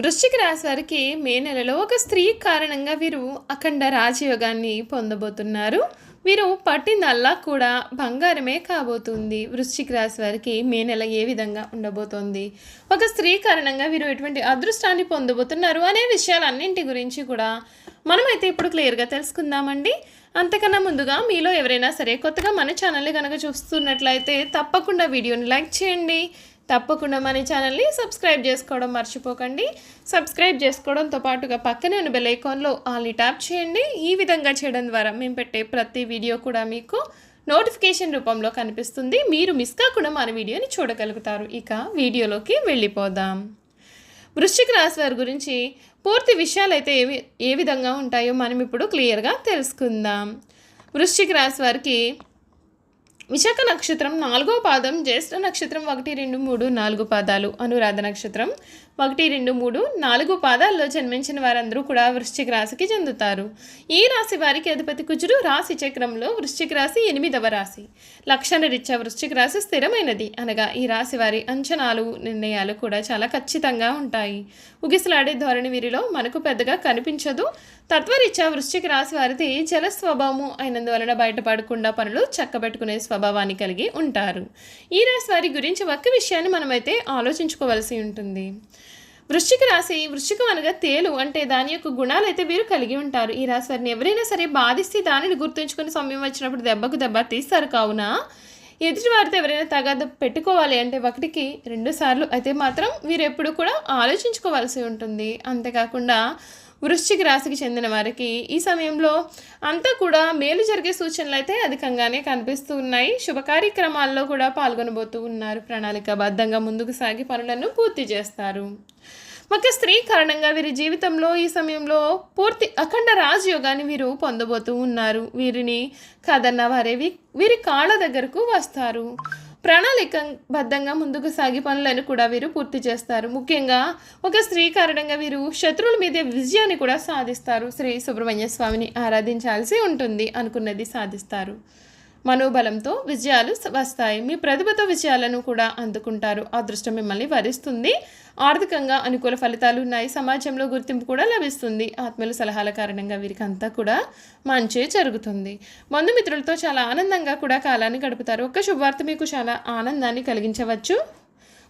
వృశ్చిక రాశి వారికి మే నెలలో ఒక స్త్రీ కారణంగా వీరు అఖండ రాజయోగాన్ని పొందబోతున్నారు. వీరు పట్టిందల్లా కూడా బంగారమే కాబోతుంది. వృశ్చిక రాశి వారికి మే నెల ఏ విధంగా ఉండబోతోంది? ఒక స్త్రీ కారణంగా వీరు ఎటువంటి అదృష్టాన్ని పొందబోతున్నారు అనే విషయాలన్నింటి గురించి కూడా మనమైతే ఇప్పుడు క్లియర్గా తెలుసుకుందామండి. అంతకన్నా ముందుగా మీలో ఎవరైనా సరే కొత్తగా మన ఛానల్ని కనుక చూస్తున్నట్లయితే తప్పకుండా వీడియోని లైక్ చేయండి. తప్పకుండా మన ఛానల్ని సబ్స్క్రైబ్ చేసుకోవడం మర్చిపోకండి. సబ్స్క్రైబ్ చేసుకోవడంతో పాటుగా పక్కనే ఉన్న బెల్ ఐకాన్లో ఆల్ని ట్యాప్ చేయండి. ఈ విధంగా చేయడం ద్వారా మేము పెట్టే ప్రతి వీడియో కూడా మీకు నోటిఫికేషన్ రూపంలో కనిపిస్తుంది. మీరు మిస్ కాకుండా మన వీడియోని చూడగలుగుతారు. ఇక వీడియోలోకి వెళ్ళిపోదాం. వృశ్చిక రాశి వారి గురించి పూర్తి విషయాలు అయితే ఏ ఏ విధంగా ఉంటాయో మనం ఇప్పుడు క్లియర్గా తెలుసుకుందాం. వృశ్చిక రాశి వారికి విశాఖ నక్షత్రం నాలుగో పాదం జ్యేష్ఠ నక్షత్రం ఒకటి రెండు మూడు నాలుగు పాదాలు అనురాధ నక్షత్రం ఒకటి రెండు మూడు నాలుగు పాదాల్లో జన్మించిన వారందరూ కూడా వృశ్చిక రాశికి చెందుతారు. ఈ రాశి వారికి అధిపతి కుజుడు రాశి చక్రంలో వృశ్చిక రాశి ఎనిమిదవ రాశి. లక్షణ రీత్యా వృశ్చిక రాశి స్థిరమైనది. అనగా ఈ రాశి వారి అంచనాలు నిర్ణయాలు కూడా చాలా ఖచ్చితంగా ఉంటాయి. ఉగిసలాడే ధోరణి వీరిలో మనకు పెద్దగా కనిపించదు. తత్వరీత్యా వృశ్చిక రాశి వారిది జల స్వభావము అయినందువలన బయటపడకుండా పనులు చక్కబెట్టుకునే స్వభావాన్ని కలిగి ఉంటారు. ఈ రాశి వారి గురించి ఒక్క విషయాన్ని మనమైతే ఆలోచించుకోవాల్సి ఉంటుంది. వృశ్చిక రాశి వృశ్చికం అనగా తేలు అంటే దాని యొక్క గుణాలు అయితే వీరు కలిగి ఉంటారు. ఈ రాశి వారిని ఎవరైనా సరే బాధిస్తే దానిని గుర్తుంచుకుని సమయం వచ్చినప్పుడు దెబ్బకు దెబ్బ తీస్తారు కావున ఎదుటివారితో ఎవరైనా తగాద పెట్టుకోవాలి అంటే ఒకటికి రెండు సార్లు అయితే మాత్రం వీరు ఎప్పుడు కూడా ఆలోచించుకోవాల్సి ఉంటుంది. అంతేకాకుండా వృశ్చిక రాశికి చెందిన వారికి ఈ సమయంలో అంతా కూడా మేలు జరిగే సూచనలు అయితే అధికంగానే కనిపిస్తూ ఉన్నాయి. శుభ కార్యక్రమాల్లో కూడా పాల్గొనబోతూ ఉన్నారు. ప్రణాళికాబద్ధంగా ముందుకు సాగి పనులను పూర్తి చేస్తారు. ఒక స్త్రీ కారణంగా వీరి జీవితంలో ఈ సమయంలో పూర్తి అఖండ రాజయోగాన్ని వీరు పొందబోతూ ఉన్నారు. వీరిని కాదన్న వారే వీరి కాళ్ళ దగ్గరకు వస్తారు. ప్రణాళికబద్ధంగా ముందుకు సాగి పనులను కూడా వీరు పూర్తి చేస్తారు. ముఖ్యంగా ఒక స్త్రీ కారణంగా వీరు శత్రువుల మీద విజయాన్ని కూడా సాధిస్తారు. శ్రీ సుబ్రహ్మణ్య స్వామిని ఆరాధించాల్సి ఉంటుంది అనుకున్నది సాధిస్తారు. మనోబలంతో విజయాలు వస్తాయి. మీ ప్రతిభతో విజయాలను కూడా అందుకుంటారు. అదృష్టం మిమ్మల్ని వరిస్తుంది. ఆర్థికంగా అనుకూల ఫలితాలు ఉన్నాయి. సమాజంలో గుర్తింపు కూడా లభిస్తుంది. ఆత్మీయుల సలహాల కారణంగా వీరికి అంతా కూడా మంచి జరుగుతుంది. బంధుమిత్రులతో చాలా ఆనందంగా కూడా కాలాన్ని గడుపుతారు. ఒక్క శుభవార్త మీకు చాలా ఆనందాన్ని కలిగించవచ్చు.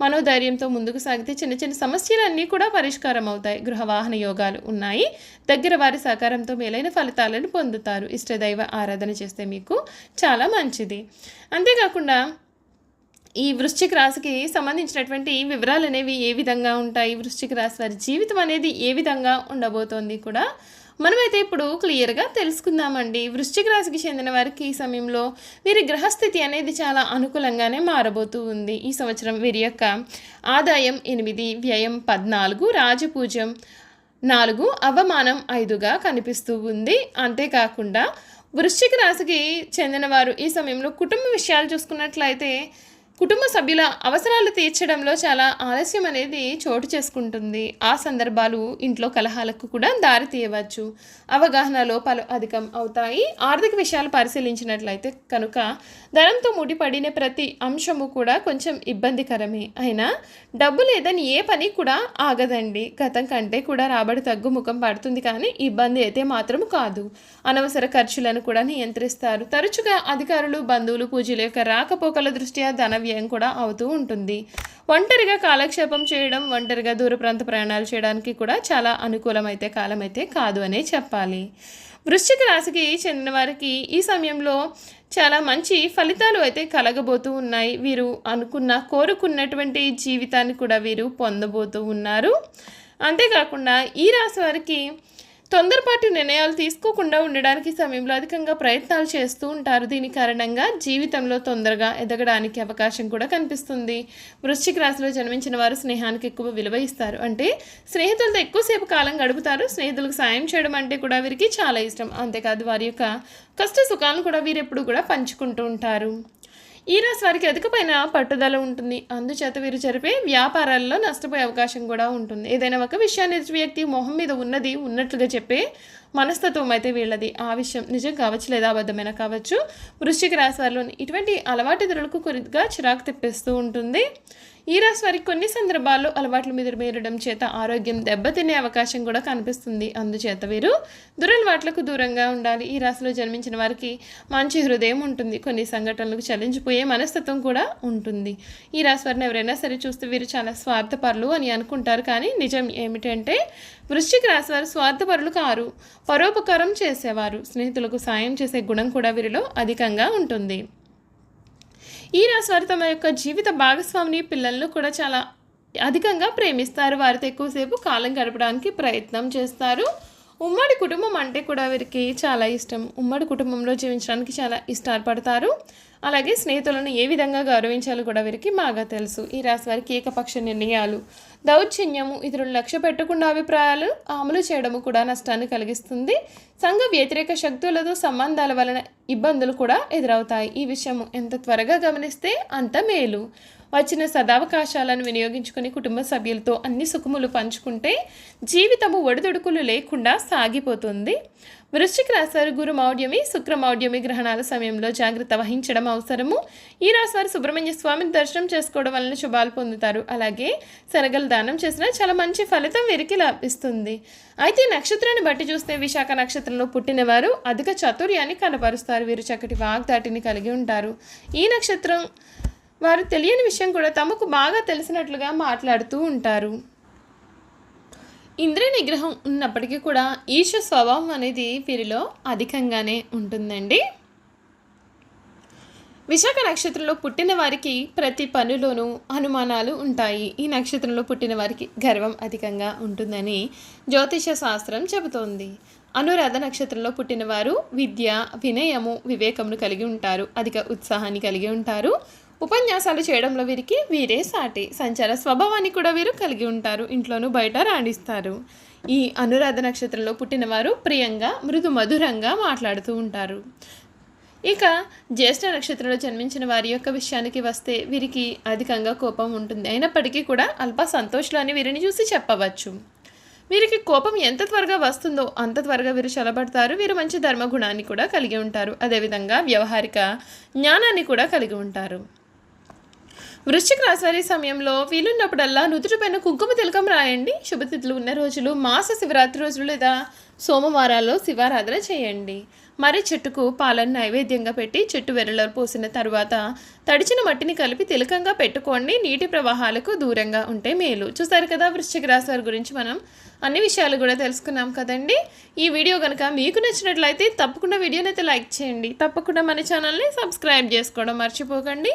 మనోధైర్యంతో ముందుకు సాగితే చిన్న చిన్న సమస్యలన్నీ కూడా పరిష్కారం అవుతాయి. గృహ వాహన యోగాలు ఉన్నాయి. దగ్గర వారి సహకారంతో మేలైన ఫలితాలను పొందుతారు. ఇష్టదైవ ఆరాధన చేస్తే మీకు చాలా మంచిది. అంతేకాకుండా ఈ వృశ్చిక రాశికి సంబంధించినటువంటి వివరాలు అనేవి ఏ విధంగా ఉంటాయి? వృశ్చిక రాశి వారి జీవితం అనేది ఏ విధంగా ఉండబోతోంది కూడా మనమైతే ఇప్పుడు క్లియర్గా తెలుసుకుందామండి. వృశ్చిక రాశికి చెందిన వారికి ఈ సమయంలో వీరి గ్రహస్థితి అనేది చాలా అనుకూలంగానే మారబోతూ ఉంది. ఈ సంవత్సరం వీరి యొక్క ఆదాయం ఎనిమిది వ్యయం పద్నాలుగు రాజపూజ్యం నాలుగు అవమానం ఐదుగా కనిపిస్తూ ఉంది. అంతేకాకుండా వృశ్చిక రాశికి చెందినవారు ఈ సమయంలో కుటుంబ విషయాలు చూసుకున్నట్లయితే కుటుంబ సభ్యుల అవసరాలు తీర్చడంలో చాలా ఆలస్యం అనేది చోటు చేసుకుంటుంది. ఆ సందర్భాలు ఇంట్లో కలహాలకు కూడా దారి తీయవచ్చు. అవగాహన లోపాలు అధికం అవుతాయి. ఆర్థిక విషయాలు పరిశీలించినట్లయితే కనుక ధనంతో ముడిపడిన ప్రతి అంశము కూడా కొంచెం ఇబ్బందికరమే. అయినా డబ్బు లేదని ఏ పని కూడా ఆగదండి. గతం కంటే కూడా రాబడి తగ్గుముఖం పడుతుంది కానీ ఇబ్బంది అయితే మాత్రం కాదు. అనవసర ఖర్చులను కూడా నియంత్రిస్తారు. తరచుగా అధికారులు బంధువులు పూజల యొక్క రాకపోకల దృష్ట్యా ధన వ్యయం కూడా అవుతూ ఉంటుంది. ఒంటరిగా కాలక్షేపం చేయడం ఒంటరిగా దూర ప్రాంత ప్రయాణాలు చేయడానికి కూడా చాలా అనుకూలమైతే కాలం అయితే కాదు అనే చెప్పాలి. వృశ్చిక రాశికి చెందిన వారికి ఈ సమయంలో చాలా మంచి ఫలితాలు అయితే కలగబోతూ ఉన్నాయి. వీరు అనుకున్న కోరుకున్నటువంటి జీవితాన్ని కూడా వీరు పొందబోతూ ఉన్నారు. అంతేకాకుండా ఈ రాశి వారికి తొందరపాటు నిర్ణయాలు తీసుకోకుండా ఉండడానికి సమయంలో అధికంగా ప్రయత్నాలు చేస్తూ ఉంటారు. దీని కారణంగా జీవితంలో తొందరగా ఎదగడానికి అవకాశం కూడా కనిపిస్తుంది. వృశ్చిక రాశిలో జన్మించిన వారు స్నేహానికి ఎక్కువ విలువ ఇస్తారు. అంటే స్నేహితులతో ఎక్కువసేపు కాలం గడుపుతారు. స్నేహితులకు సాయం చేయడం అంటే కూడా వీరికి చాలా ఇష్టం. అంతేకాదు వారి యొక్క కష్ట సుఖాలను కూడా వీరెప్పుడు కూడా పంచుకుంటూ ఉంటారు. ఈ రాశి వారికి అధికమైన పట్టుదల ఉంటుంది. అందుచేత వీరు జరిపే వ్యాపారాల్లో నష్టపోయే అవకాశం కూడా ఉంటుంది. ఏదైనా ఒక విషయాన్ని ఎదుటి వ్యక్తి మొహం మీద ఉన్నది ఉన్నట్లుగా చెప్పే మనస్తత్వం అయితే వీళ్ళది. ఆ విషయం నిజం కావచ్చు లేదా అబద్ధమైన కావచ్చు వృశ్చిక రాశి వారిలోని ఇటువంటి అలవాటు ఇతరులకు కొద్దిగా చిరాకు తెప్పిస్తూ ఉంటుంది. ఈ రాశి వారికి కొన్ని సందర్భాల్లో అలవాట్లు మీద మీరడం చేత ఆరోగ్యం దెబ్బతినే అవకాశం కూడా కనిపిస్తుంది. అందుచేత వీరు దురలవాట్లకు దూరంగా ఉండాలి. ఈ రాశిలో జన్మించిన వారికి మంచి హృదయం ఉంటుంది. కొన్ని సంఘటనలకు చలించిపోయే మనస్తత్వం కూడా ఉంటుంది. ఈ రాశి వారిని ఎవరైనా సరే చూస్తే వీరు చాలా స్వార్థపరులు అని అనుకుంటారు. కానీ నిజం ఏమిటంటే వృశ్చిక రాశి వారు స్వార్థపరులు కారు పరోపకారం చేసేవారు. స్నేహితులకు సాయం చేసే గుణం కూడా వీరిలో అధికంగా ఉంటుంది. ఈ రాశి వారు తమ యొక్క జీవిత భాగస్వామిని పిల్లలను కూడా చాలా అధికంగా ప్రేమిస్తారు. వారితో ఎక్కువసేపు కాలం గడపడానికి ప్రయత్నం చేస్తారు. ఉమ్మడి కుటుంబం అంటే కూడా వీరికి చాలా ఇష్టం. ఉమ్మడి కుటుంబంలో జీవించడానికి చాలా ఇష్టపడతారు. అలాగే స్నేహితులను ఏ విధంగా గౌరవించాలో కూడా వీరికి బాగా తెలుసు. ఈ రాశి వారికి ఏకపక్ష నిర్ణయాలు దౌర్జన్యము ఇతరులు లక్ష్య పెట్టకుండా అభిప్రాయాలు అమలు చేయడము కూడా నష్టాన్ని కలిగిస్తుంది. సంఘ వ్యతిరేక శక్తులతో సంబంధాల వలన ఇబ్బందులు కూడా ఎదురవుతాయి. ఈ విషయం ఎంత త్వరగా గమనిస్తే అంత మేలు. వచ్చిన సదావకాశాలను వినియోగించుకుని కుటుంబ సభ్యులతో అన్ని సుఖములు పంచుకుంటే జీవితము ఒడిదుడుకులు లేకుండా సాగిపోతుంది. వృశ్చిక రాశివారు గురు మౌఢ్యమి శుక్ర మౌఢ్యమి గ్రహణాల సమయంలో జాగ్రత్త వహించడం అవసరము. ఈ రాశివారు సుబ్రహ్మణ్య స్వామిని దర్శనం చేసుకోవడం వలన శుభాలు పొందుతారు. అలాగే శనగలు దానం చేసినా చాలా మంచి ఫలితం వీరికి లభిస్తుంది. అయితే ఈ నక్షత్రాన్ని బట్టి చూస్తే విశాఖ నక్షత్రంలో పుట్టినవారు అధిక చతుర్యాన్ని కనపరుస్తారు. వీరు చక్కటి వాగ్దాటిని కలిగి ఉంటారు. ఈ నక్షత్రం వారు తెలియని విషయం కూడా తమకు బాగా తెలిసినట్లుగా మాట్లాడుతూ ఉంటారు. ఇంద్రియ నిగ్రహం ఉన్నప్పటికీ కూడా ఈశ స్వభావం అనేది వీరిలో అధికంగానే ఉంటుందండి. విశాఖ నక్షత్రంలో పుట్టిన వారికి ప్రతి పనిలోనూ అనుమానాలు ఉంటాయి. ఈ నక్షత్రంలో పుట్టిన వారికి గర్వం అధికంగా ఉంటుందని జ్యోతిష శాస్త్రం చెబుతోంది. అనురాధ నక్షత్రంలో పుట్టిన వారు విద్య వినయము వివేకమును కలిగి ఉంటారు. అధిక ఉత్సాహాన్ని కలిగి ఉంటారు. ఉపన్యాసాలు చేయడంలో వీరికి వీరే సాటి. సంచార స్వభావాన్ని కూడా వీరు కలిగి ఉంటారు. ఇంట్లోనూ బయట రాణిస్తారు. ఈ అనురాధ నక్షత్రంలో పుట్టినవారు ప్రియంగా మృదు మధురంగా మాట్లాడుతూ ఉంటారు. ఇక జ్యేష్ఠ నక్షత్రంలో జన్మించిన వారి యొక్క విషయానికి వస్తే వీరికి అధికంగా కోపం ఉంటుంది. అయినప్పటికీ కూడా అల్ప సంతోషాలని వీరిని చూసి చెప్పవచ్చు. వీరికి కోపం ఎంత త్వరగా వస్తుందో అంత త్వరగా వీరు చలబడతారు వీరు మంచి ధర్మగుణాన్ని కూడా కలిగి ఉంటారు. అదేవిధంగా వ్యవహారిక జ్ఞానాన్ని కూడా కలిగి ఉంటారు. వృశ్చిక రాశివారి సమయంలో వీలున్నప్పుడల్లా నుదుటిపైన కుంకుమ తిలకం రాయండి. శుభతిథులు ఉన్న రోజులు మాస శివరాత్రి రోజులు లేదా సోమవారాల్లో శివారాధన చేయండి. మరి చెట్టుకు పాలను నైవేద్యంగా పెట్టి చెట్టు వెరలో పోసిన తర్వాత తడిచిన మట్టిని కలిపి తిలకంగా పెట్టుకోండి. నీటి ప్రవాహాలకు దూరంగా ఉంటే మేలు. చూసారు కదా వృశ్చిక రాశి వారి గురించి మనం అన్ని విషయాలు కూడా తెలుసుకున్నాం కదండి. ఈ వీడియో కనుక మీకు నచ్చినట్లయితే తప్పకుండా వీడియోనైతే అయితే లైక్ చేయండి. తప్పకుండా మన ఛానల్ని సబ్స్క్రైబ్ చేసుకోవడం మర్చిపోకండి.